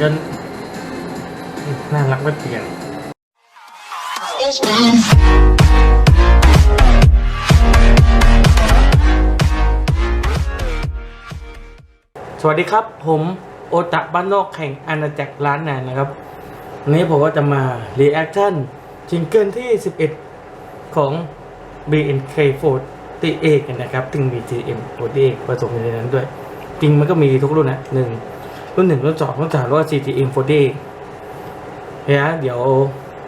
ก็น่ารักไม่เปลี่ยนสวัสดีครับ ผมโอตะบ้านนอกแข่งอาณาจักรล้านนานนะครับวันนี้ผมก็จะมารีแอคชั่นจิงเกิลที่ 11 ของ BNK48 กันนะครับ ถึงมี GM48 ผสมอยู่ในนั้นด้วย จริงมันก็มีทุกรุ่นนะหนึ่ง รุ่นหนึ่งรุ่นสองรุ่นสามแล้วก็ CTM48 เนี่ยเดี๋ยว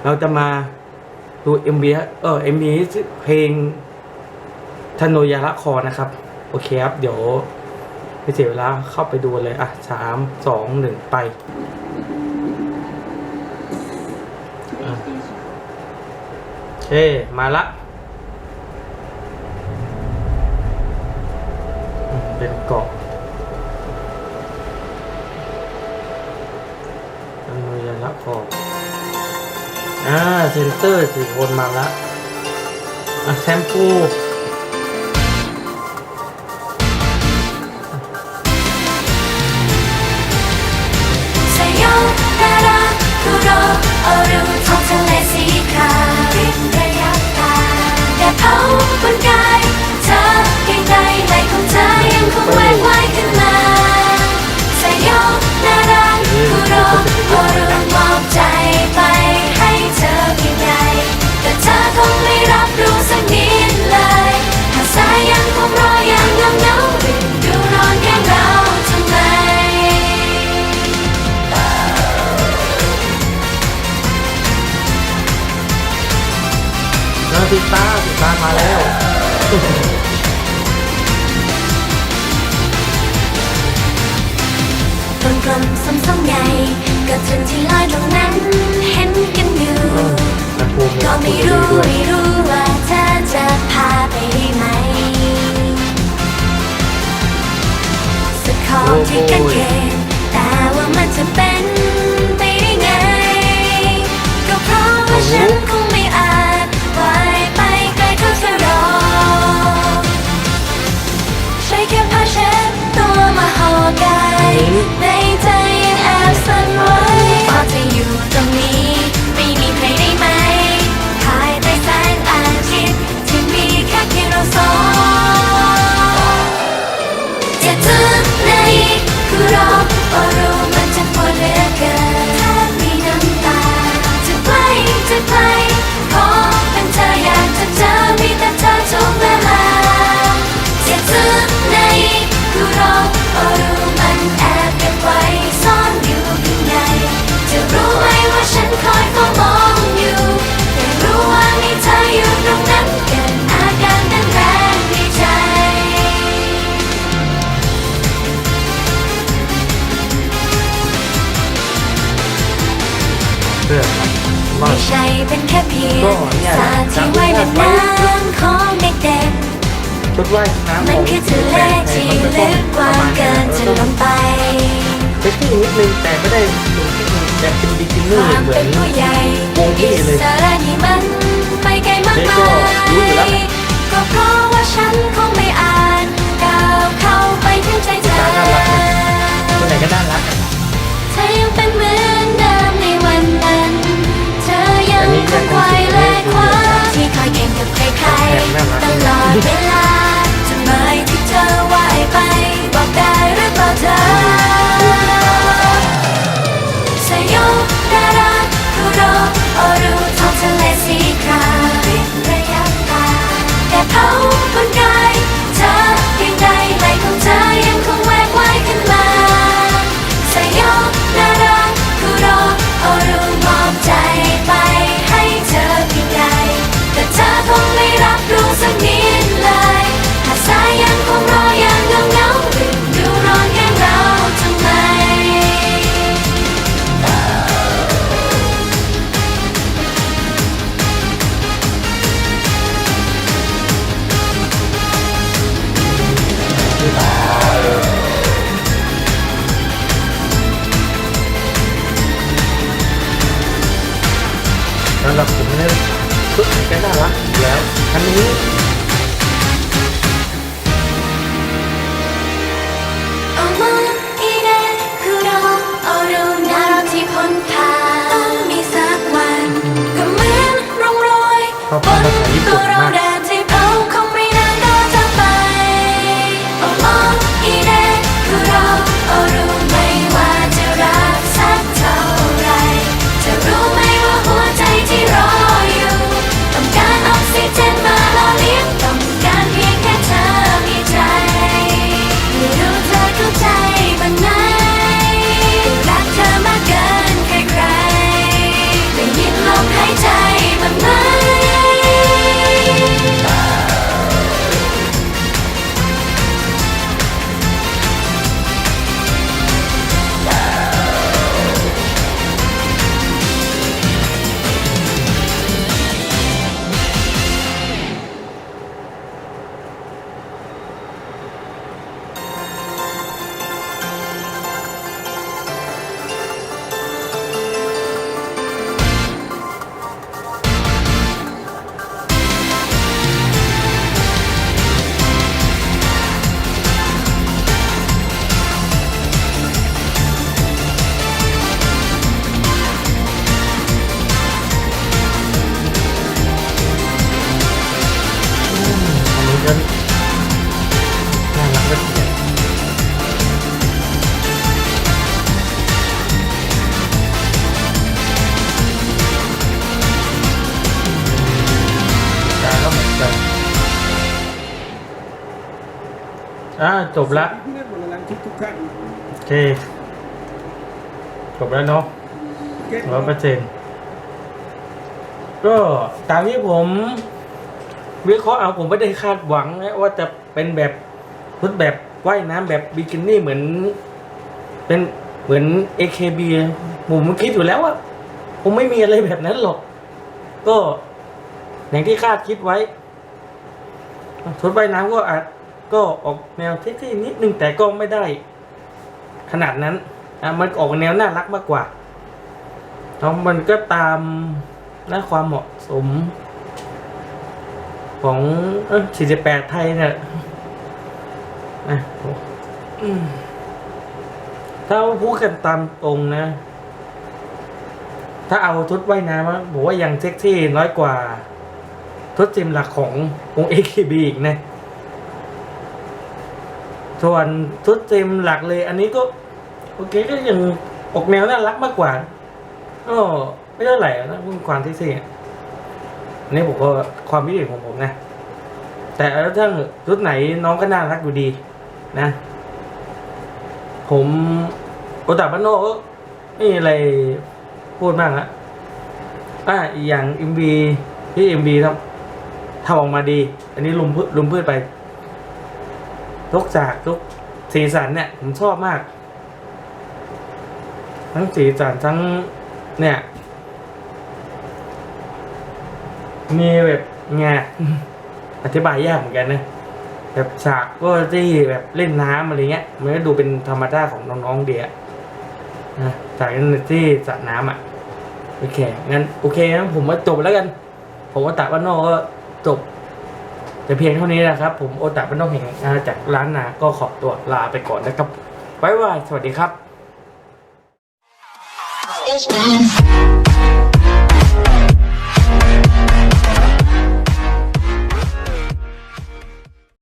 เราจะมาดู MV ฮะเออ MV เพลงธโนยาละครนะครับ โอเคครับ เดี๋ยวไม่เสียเวลาเข้าไปดูเลย อะสามสองหนึ่งไปอะโอเคมาละ เป็นเกาะธ โนยาละครอ่าเซนเตอร์สี่คนมาละอะแชมพูสยบนาราคุโรโอรุท้องทะเลสีขาวริบระยับตาแดดเผา ลมกลมๆส้มสมใหญ่ก็ถึงที่ลอยตรงนั้น เห็นกันอยู่ ก็ไม่รู้ไม่รู้ว่าเธอจะพาไปได้ไหมสักของที่กันเขนแต่ว่ามันจะเป็น ค่เพียก็งเนี่ยสาที่ไว้ในน้ำของเด็กชุดว่ายน้ำๆมันคือทะเลที่ลึกกว่าเกินจะลงไปเซ็กซี่นิดนึงแต่ไม่ได้สูงที่นึงแต่เป็นบิกิคนี่วามเหมือเป็นนผู้ใหญ่วงที่เลยอิสระนี่มันไปไกลมากเจ๊มาก็รู้อยู่แล้วไงย เวลาจะหมายที่เธอว่ายไปบอกได้หรือเปล่าเธอำหรับผมเนี่ยชุดแต่งก็น่ารักแล้วอันนี้ขอบคุณาจบละเพื่อนบนลังคิดทุกท่านโอเค จบแล้วเนาะเก็ตร้อยเปอร์เซ็นต์ก็ตามที่ผมวิเคราะห์เอาผมไม่ได้คาดหวังนะว่าจะเป็นแบบชุดแบบว่ายน้ำแบบบิกินี่เหมือน เป็นเหมือน AKB ผมคิดอยู่แล้วว่าผมไม่มีอะไรแบบนั้นหรอก ก็อย่างที่คาดคิดไว้ชุดว่ายน้ำก็อาจ ก็ออกแนวเท่ๆนิดนึงแต่ก็ไม่ได้ ขนาดนั้นอะมันออกแนวน่ารักมากกว่าแล้วมันก็ตามนะความเหมาะสม ของเออ48 ไทยเนี่ยนะถ้าพูดกันตามตรงนะ ถ้าเอาทุดว่ายน้ำอะผมว่ายังเซ็กซี่น้อยกว่า ทุดจิมหลักของวง AKB อีกนะ ส่วนทุดจิมหลักเลย อันนี้ก็โอเคก็ยังออกแนวน่ารักมากกว่าก็ไม่เท่าไหร่นะพูดความที่สี่อันนี้ผมก็ความคิดเห็นของผมนะ แต่ถ้าชุดไหนน้องก็น่ารักอยู่ดี นะ ผมโอตาบ้านโนไม่มีอะไรพูดมากละอะอีกอย่างเอ็มบีที่เอ็มบีทำทำออกมาดี อันนี้ลุมพืชลุมพืชไป ทุกจากทุกสีสันเนี่ย ผมชอบมาก ทั้งสีสันทั้งเนี่ย มีแบบไงอธิบายยากเหมือนกันนะแบบฉากก็ที่แบบเล่นน้ำอะไรเงี้ย มันก็ดูเป็นธรรมดาติของน้องๆเดียนะจากนั้นที่สระน้ำอะโอเคงั้นโอเคนะผมว่าจบแล้วกัน ผมว่าตะวันนอกก็จบ แต่เพียงเท่านี้นะครับ ผมโอตะบ้านนองแห่งอาณาจากร้านนา ก็ขอตัวลาไปก่อนนะครับบ๊ายบาสวัสดีครับ It's